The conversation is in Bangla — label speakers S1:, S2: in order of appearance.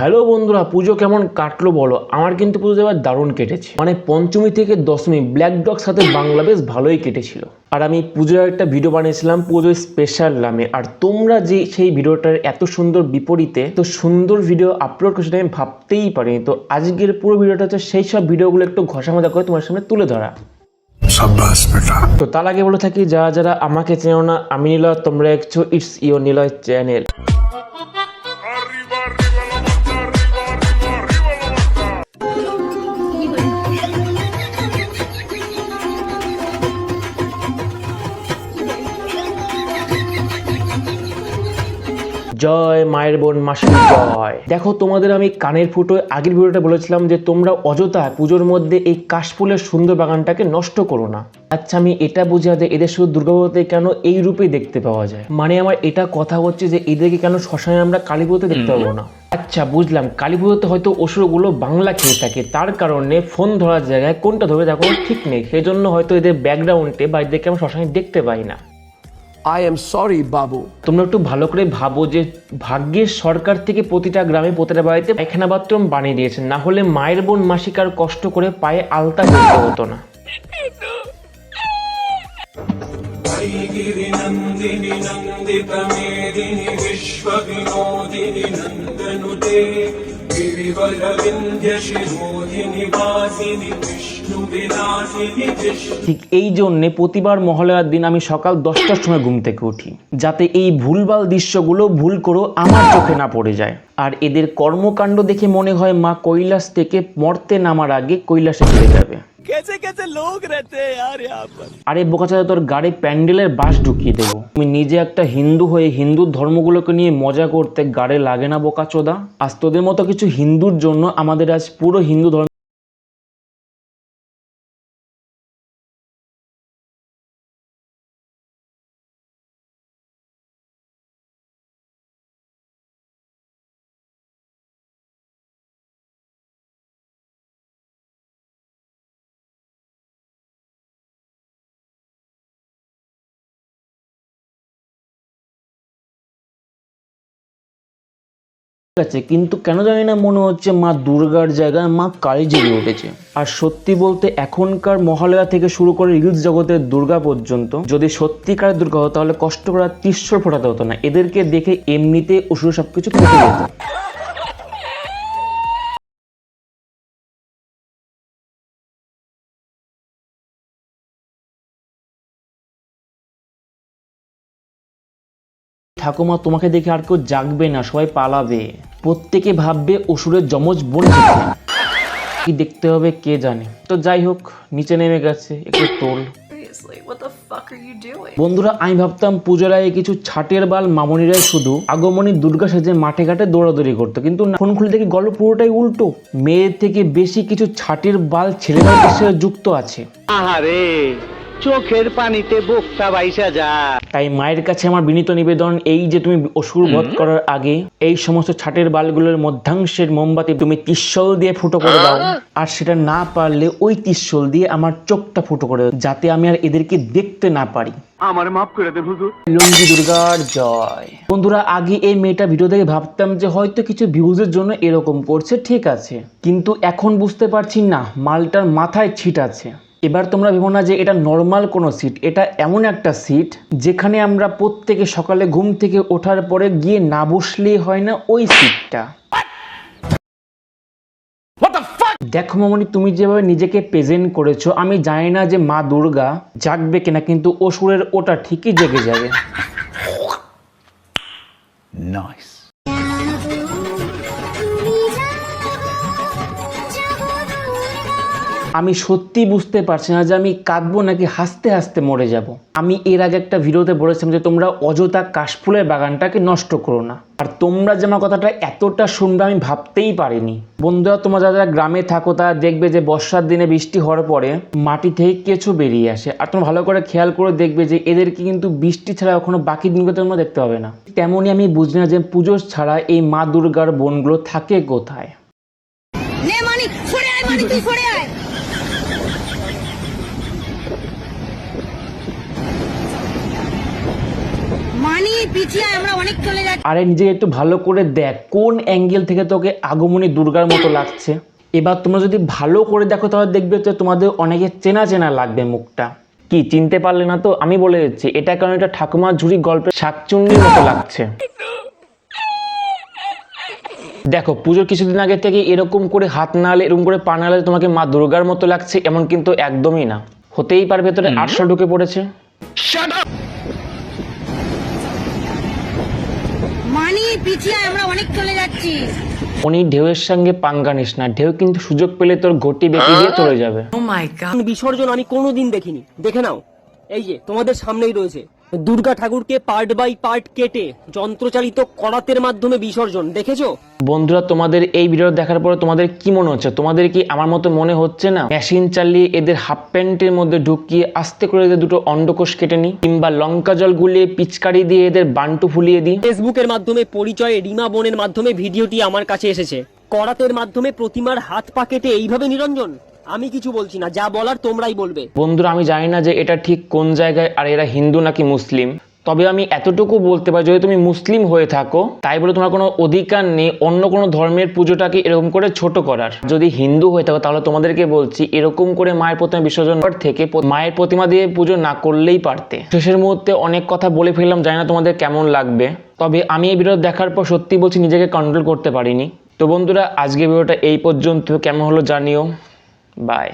S1: হ্যালো বন্ধুরা পুজো কেমন কাটলো বলো? আমার কিন্তু পুজো এবার দারুণ কেটেছে। মানে পঞ্চমী থেকে দশমী ব্ল্যাক ডগ সাথে বাংলা বেশ ভালোই কেটেছিল। আর আমি পুজোর একটা ভিডিও বানিয়েছিলাম পুজোর স্পেশাল নামে। আর তোমরা যে সেই ভিডিওটার এত সুন্দর বিপরীতে তো সুন্দর ভিডিও আপলোড করে সেটা আমি ভাবতেই পারিনি। তো আজকের পুরো ভিডিওটা হচ্ছে সেই সব ভিডিওগুলো একটু ঘষা মাজা করে তোমার সামনে তুলে ধরা। তো তার আগে বলে থাকি যারা যারা আমাকে চেনো না আমি নিলয় তোমরা একছো ইটস ইও নিলয় চ্যানেল জয়, মায়ের বোন মাসির জয়। দেখো, তোমাদের আমি কানের ফুটো, আগের ভিডিওটা বলেছিলাম যে তোমরা অযথা পুজোর মধ্যে এই কাশফুলের সুন্দর বাগানটাকে নষ্ট করো না। আচ্ছা আমি এটা বুঝাতে এদের শুধু দুর্গাপুজোতে কেন এই রূপেই দেখতে পাওয়া যায়? মানে আমার এটা কথা হচ্ছে যে এদেরকে কেন শ্মশানে আমরা কালী পুজোতে দেখতে পাবো না? আচ্ছা বুঝলাম। কালী পুজোতে হয়তো অসুরগুলো বাংলা খেয়ে থাকে। তার কারণে ফোন ধরার জায়গায় কোনটা ধরবে দেখো, ঠিক নেই। সেই জন্য হয়তো এদের ব্যাকগ্রাউন্ডে বা এদেরকে আমরা শ্মশানে দেখতে পাই না।
S2: I am sorry, Babu.
S1: তোমরা একটু ভালো করে ভাবো যে ভাগ্যের সরকার থেকে প্রতিটা গ্রামে প্রতিটা বাড়িতে পায়খানা বাথরুম বানিয়ে দিয়েছে না হলে মায়ের বোন মাসিকার কষ্ট করে পায়ে আলতা করতে হতো না
S3: गिरिनन्दिनि नन्दितमेदिनि विश्वविनोदिनि नन्दनुते
S1: ঠিক এই জন্যে প্রতিবার মহালয়ার দিন আমি সকাল দশটার সময় ঘুম থেকে উঠি, যাতে এই ভুলভাল দৃশ্যগুলো ভুল করেও আমার চোখে না পড়ে যায়। আর এদের কর্মকাণ্ড দেখে মনে হয় মা কৈলাস থেকে মরতে নামার আগে কৈলাসে চলে যাবে।
S2: कैसे कैसे लोग रहते हैं यार यहाँ पर
S1: আরে বোকাচাদা তোর গাড়ি প্যান্ডেলের বাস ঢুকিয়ে দেবো তুমি নিজে একটা হিন্দু হয়ে হিন্দু ধর্মগুলোকে নিয়ে মজা করতে গাড়ে লাগে না বোকাচোদা আজ তোদের মতো কিছু হিন্দুর জন্য আমাদের আজ পুরো হিন্দু ধর্ম আছে, কিন্তু কেন জানি না মনে হচ্ছে মা দুর্গার জায়গায়, মা কালী জেগে উঠেছে। আর সত্যি বলতে এখনকার মহালয়া থেকে শুরু করে রিলস জগতের দুর্গা পর্যন্ত, যদি সত্যিকার দুর্গা হতো, তাহলে কষ্ট করা আর ফোটাতে হতো না। এদেরকে দেখে এমনিতে অসুর সবকিছু কেটে ঠাকুমা, তোমাকে দেখে আর কেউ জাগবে না, সবাই পালাবে। প্রত্যেকে ভাববে অসুরের যমজ বোন কি। দেখতে হবে কে জানে। তো যাই হোক নিচে নেমে গেছে একটু তোল? বন্ধুরা আমি ভাবতাম পুজোর আগে কিছু ছাটের বাল মামনিরাই শুধু আগমনী দুর্গা সেজে মাঠে ঘাটে দৌড়াদৌড়ি করতো। কিন্তু ফোন খুলে দেখি গল্প পুরোটাই উল্টো। মেয়ের থেকে বেশি কিছু ছাটের বাল ছেলেদের সাথে যুক্ত আছে।
S4: আহারে! চোখের পানিতে বোকটা বাইসা যায়
S1: তাই মায়ের কাছে আমার বিনীত নিবেদন এই যে তুমি অসুর বধ করার আগে এই সমস্ত ছাটের বালগুলোর মধ্যাংশের মোমবাতি তুমি তিস্বল দিয়ে ফুটো করে দাও। আর সেটা না পারলে ওই তিস্বল দিয়ে আমার চোখটা ফুটো করে দাও যাতে আমি আর এদেরকে দেখতে না পারি।
S4: আমার মাফ করে দেন হুজুর।
S1: লঙ্গি দুর্গার জয়। বন্ধুরা আগে এই মেয়েটা ভিডিও দেখে ভাবতাম যে হয়তো কিছু ভিউজের জন্য এরকম করছে ঠিক আছে। কিন্তু এখন বুঝতে পারছি না মালটার মাথায় ছিট আছে। এবার তোমরা ভেবো না যে এটা নর্মাল কোনো সিট এটা এমন একটা সিট যেখানে আমরা প্রত্যেকে সকালে ঘুম থেকে ওঠার পরে গিয়ে না বসলেই হয় না ওই সিটটা দেখো মামনি তুমি যেভাবে নিজেকে প্রেজেন্ট করেছ আমি জানি না যে মা দুর্গা জাগবে কিনা কিন্তু অসুরের ওটা ঠিকই জেগে যাবে। আমি সত্যি বুঝতে পারছি না যে আমি কাঁদবো নাকি হাসতে হাসতে মরে যাব। আমি এর আগে একটা ভিডিওতে বলেছিলাম যে তোমরা অযথা কাশফুলের বাগানটাকে নষ্ট করো না। আর তোমরা যে আমার কথাটা এতটা শুনবে আমি ভাবতেই পারিনি। বন্ধুরা, তোমরা যারা গ্রামে থাকো, তারা দেখবে যে বর্ষার দিনে বৃষ্টি হওয়ার পরে মাটি থেকে কেঁচো বেরিয়ে আসে। আর তোমরা ভালো করে খেয়াল করে দেখবে যে এদেরকে কিন্তু বৃষ্টি ছাড়া কখনো বাকি দিনগুলো তোমরা দেখতে পাবে না। তেমনই আমি বুঝি না যে পুজো ছাড়া এই মা দুর্গার বনগুলো থাকে কোথায়।
S5: সরে আয় তুই সরে আয় মানি মানি পিছিয়ে আমরা অনেক চলে যাচ্ছি।
S1: আরে নিজেকে একটু ভালো করে দেখ কোন অ্যাঙ্গেল থেকে তোকে আগমনী দুর্গার মতো লাগছে? এবার তোমরা যদি ভালো করে দেখো তাহলে দেখবে তো তোমাদের অনেকে চেনা চেনা লাগবে মুখটা। কি চিনতে পারলে না তো? আমি বলে দিচ্ছি এটা কারণ এটা ঠাকুমার ঝুড়ি গল্পের শাকচুন্নির মতো লাগছে? দেখো পুজোর কিছুদিন আগে থেকে এরকম করে হাত নাড়লে এরকম করে পা নাড়লে তোমাকে মা দুর্গার মতো লাগছে এমন কিন্তু একদমই না। হতেই পারে ভেতরে আটশো ঢুকে পড়েছে।
S5: মানি পিছিয়ে আমরা অনেক চলে যাচ্ছি।
S1: উনি ঢেউয়ের সঙ্গে পাঙ্গা নিস না। ঢেউ কিন্তু সুযোগ পেলে তোর ঘটি বেঁকে দিয়ে চলে যাবে।
S6: বিসর্জন আমি কোনোদিন দেখিনি। দেখে নাও। এই যে তোমাদের সামনেই রয়েছে। দুর্গা ঠাকুরকে পার্ট বাই পার্ট কেটে যন্ত্রচালিত করাতের মাধ্যমে বিসর্জন দেখেছ?
S1: বন্ধুরা তোমাদের এই ভিডিও দেখার পরে তোমাদের কি মনে হচ্ছে? তোমাদের কি আমার মতো মনে হচ্ছে না? মেশিন চালিয়ে এদের হাফ প্যান্টের মধ্যে ঢুকিয়ে আস্তে করে এদের দুটো অন্ডকোষ কেটে নি কিংবা লঙ্কা জল গুলিয়ে পিচকারি দিয়ে এদের বান্টু ফুলিয়ে দিই?
S6: ফেসবুকের মাধ্যমে পরিচয়ে রিমা বোনের মাধ্যমে ভিডিওটি আমার কাছে এসেছে। করাতের মাধ্যমে প্রতিমার হাত পা কেটে এইভাবে নিরঞ্জন? আমি কিছু বলছি না, যা বলার তোমরাই বলবে।
S1: বন্ধুরা, আমি জানি না যে এটা ঠিক কোন জায়গায় আর এরা হিন্দু নাকি মুসলিম। তবে আমি এতটুকু বলতে পারি, যদি তুমি মুসলিম হয়ে থাকো, তাই বলে তোমার কোনো অধিকার নেই, অন্য কোনো ধর্মের পুজোটাকে এরকম করে ছোট করার। যদি হিন্দু হয়ে থাকো, তাহলে তোমাদেরকে বলছি, এরকম করে মায়ের প্রতিমা বিসর্জন থেকে মায়ের প্রতিমা দিয়ে পুজো না করলেই পারতে। শেষের মুহূর্তে অনেক কথা বলে ফেললাম, জানি না তোমাদের কেমন লাগবে। তবে আমি এই ভিডিও দেখার পর সত্যি বলছি, নিজেকে কন্ট্রোল করতে পারিনি। তো বন্ধুরা আজকে ভিডিওটা এই পর্যন্ত। কেমন হলো জানিও। বাই